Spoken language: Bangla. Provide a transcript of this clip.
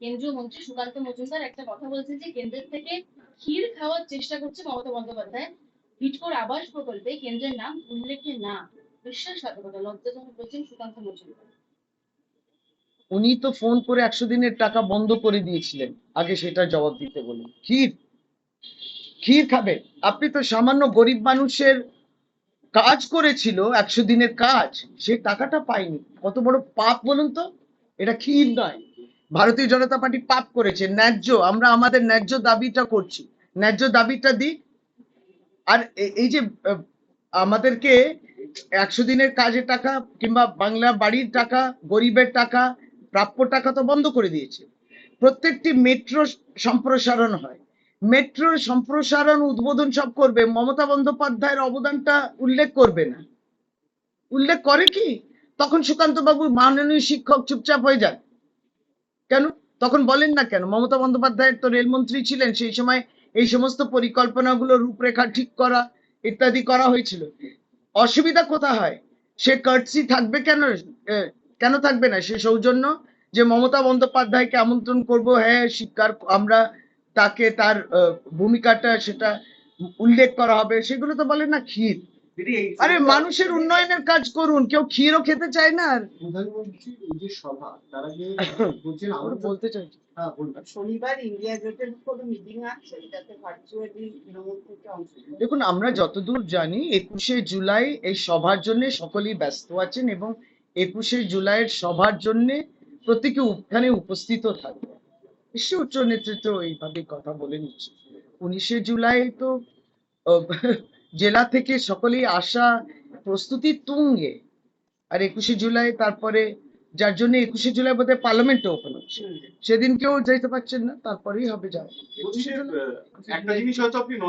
কেন্দ্রীয় মন্ত্রী সুকান্ত মজুমদার একটা কথা বলেছে যে কেন্দ্রের থেকে ক্ষীর খাওয়ার চেষ্টা করছে মমতা বন্দ্যোপাধ্যায়। ভিটকোর আবাস প্রকল্পে কেন্দ্রের নাম উল্লেখে না। বিশ্বাসঘাতকতা লজ্জাজনক বলছেন সুকান্ত মজুমদার। উনি তো ফোন করে একশো দিনের টাকা বন্ধ করে দিয়েছিলেন। আগে সেটা জবাব দিতে বলুন। ক্ষীর? ক্ষীর খাবে? আপনি তো সামান্য গরিব মানুষের কাজ করেছিল, একশো দিনের কাজ। সে টাকাটা পায়নি। কত বড় পাপ বলুন তো? এটা ক্ষীর নয়। ভারতীয় জনতা পার্টি পাপ করেছে, ন্যায্য, আমরা আমাদের ন্যায্য দাবিটা করছি। ন্যায্য দাবিটা দিই আর এই যে আমাদেরকে একশো দিনের কাজের টাকা কিংবা বাংলা বাড়ির টাকা, গরিবের টাকা, প্রাপ্য টাকা তো বন্ধ করে দিয়েছে। প্রত্যেকটি মেট্রো সম্প্রসারণ হয়। মেট্রোর সম্প্রসারণ, উদ্বোধন সব করবে। মমতা বন্দ্যোপাধ্যায়ের অবদানটা উল্লেখ করবে না। উল্লেখ করে কি? তখন সুকান্ত বাবু মাননীয় শিক্ষক চুপচাপ হয়ে যান। কেন? তখন বলেন না কেন? মমতা বন্দ্যোপাধ্যায়ের তো রেলমন্ত্রী ছিলেন, সেই সময় এই সমস্ত পরিকল্পনাগুলো রূপরেখা ঠিক করা ইত্যাদি করা হয়েছিল। অসুবিধা কোথা হয়? সে কার্টসি থাকবে কেন? কেন থাকবে না? সে সৌজন্য যে মমতা বন্দ্যোপাধ্যায়কে আমন্ত্রণ করব হ্যাঁ স্বীকার আমরা তাকে তার ভূমিকাটা সেটা উল্লেখ করা হবে। সেগুলো তো বলে না ক্ষীর। আরে মানুষের উন্নয়নের কাজ করুন কেউ ক্ষীরও খেতে চায় না আর। প্রধানমন্ত্রী এই যে সভা তার আগে বলছেন আমরা বলতে চাইছি হ্যাঁ? দেখুন আমরা যতদূর জানি একুশে জুলাই এই সভার জন্য সকলেই ব্যস্ত আছেন এবং একুশে জুলাইয়ের সভার জন্য প্রত্যেকে ওখানে উপস্থিত থাকবে নিশ্চয়ই উচ্চ নেতৃত্ব এইভাবে কথা বলে নিচ্ছে। উনিশে জুলাই তো জেলা থেকে সকলেই আসা প্রস্তুতি তুঙ্গে। আর একুশে জুলাই তারপরে যার জন্য একুশে জুলাই বোধ হয় পার্লামেন্ট ওপেন হচ্ছে। সেদিন কেউ যেতে পারছেন না তারপরেই হবে যাওয়া। একটা জিনিস হয়তো আপনি